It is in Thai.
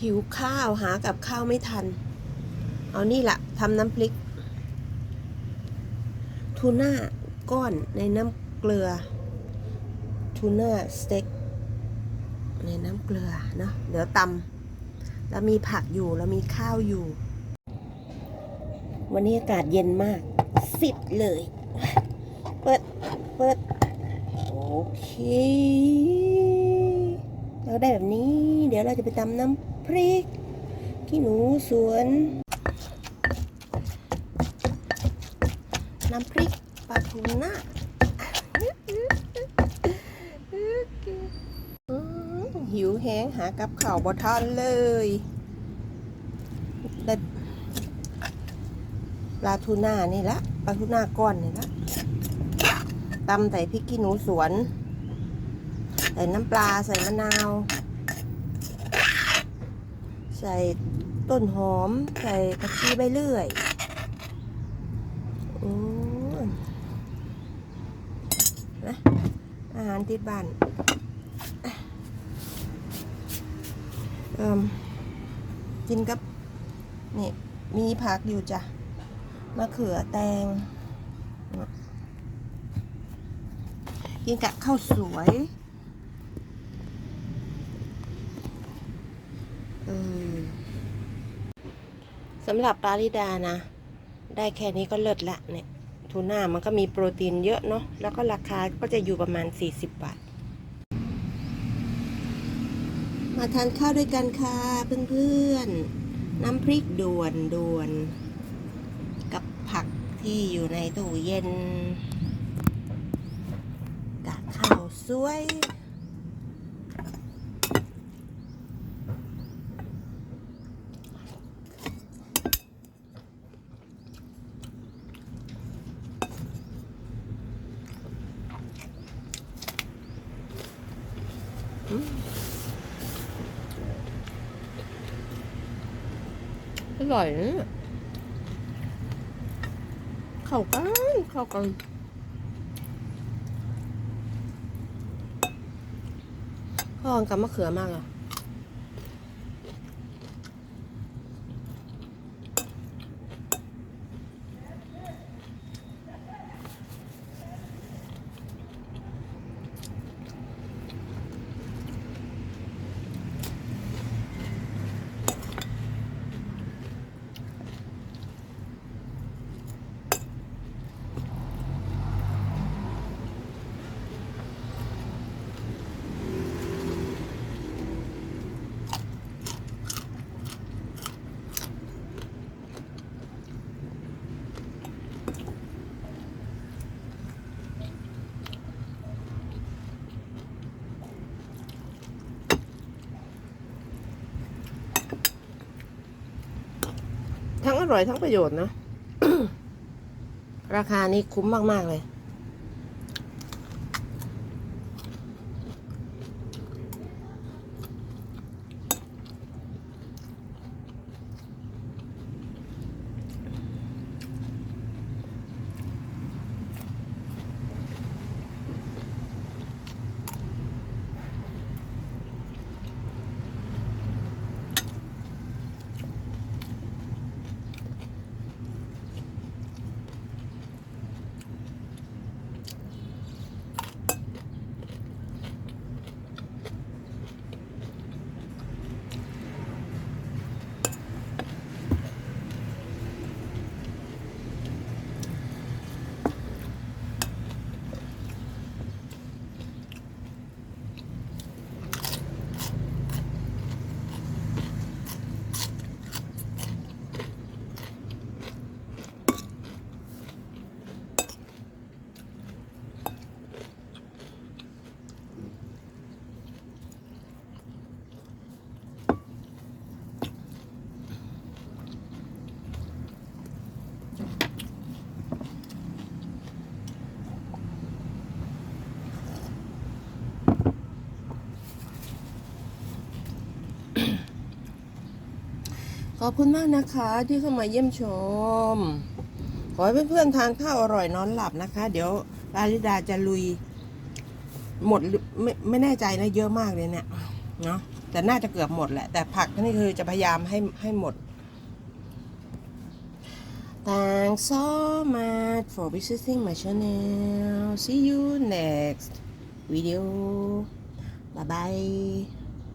หิวข้าวหากับข้าวไม่ทัน เอานี่แหละทำน้ำพริก ทูน่าก้อนในน้ำเกลือ ทูน่าสเต็กในน้ำเกลือเนาะเดี๋ยวตำแล้วมีผักอยู่แล้วมีข้าวอยู่ วันนี้อากาศเย็นมากสิบเลย เปิด เปิด โอเค เราได้แบบนี้ เดี๋ยวเราจะไปตำน้ำ พริกขี้หนูสวน น้ำพริกปลาทูน่าหิวแห้งหากับข่าวบอทันเลยได้ปลาทูน่านี่ละปลาทูน่าก้อนนี่ละตำใส่พริกขี้หนูสวน ใส่น้ำปลาใส่มะนาว ใส่ต้นหอม ใส่กระชีใบเลื่อยอืมนะอาหารที่บ้านอืมกินกับนี่มีผักอยู่จ้ะมะเขือแตง กินกับข้าวสวย เออ สำหรับปลาลิดานะ ได้แค่นี้ก็เลิศละเนี่ยทูน่ามันก็มีโปรตีนเยอะเนาะแล้วก็ราคาก็จะอยู่ประมาณ 40 บาท มาทานข้าวด้วยกันค่ะเพื่อนๆ น้ำพริกด่วนด่วน กับผักที่อยู่ในตู้เย็นกากข้าวสวย อร่อยนะเนี่ยเข้ากันเข้ากันเข้ากันกับมะเขือมากอะ ร่อยทั้งประโยชน์นะ ราคานี้คุ้มมาก ๆ เลย ขอบคุณมากนะคะที่เข้ามาเยี่ยมชม ขอให้เพื่อนๆทานข้าวอร่อยนอนหลับนะคะ เดี๋ยวลาลิดาจะลุย หมดไม่ไม่แน่ใจนะเยอะมากเลยเนะี่ยเนาะแต่น่าจะเกือบหมดแหละ แต่ผักนี่คือจะพยายามให้ให้หมด Thanks so much for visiting my channel. See you next video. Bye bye.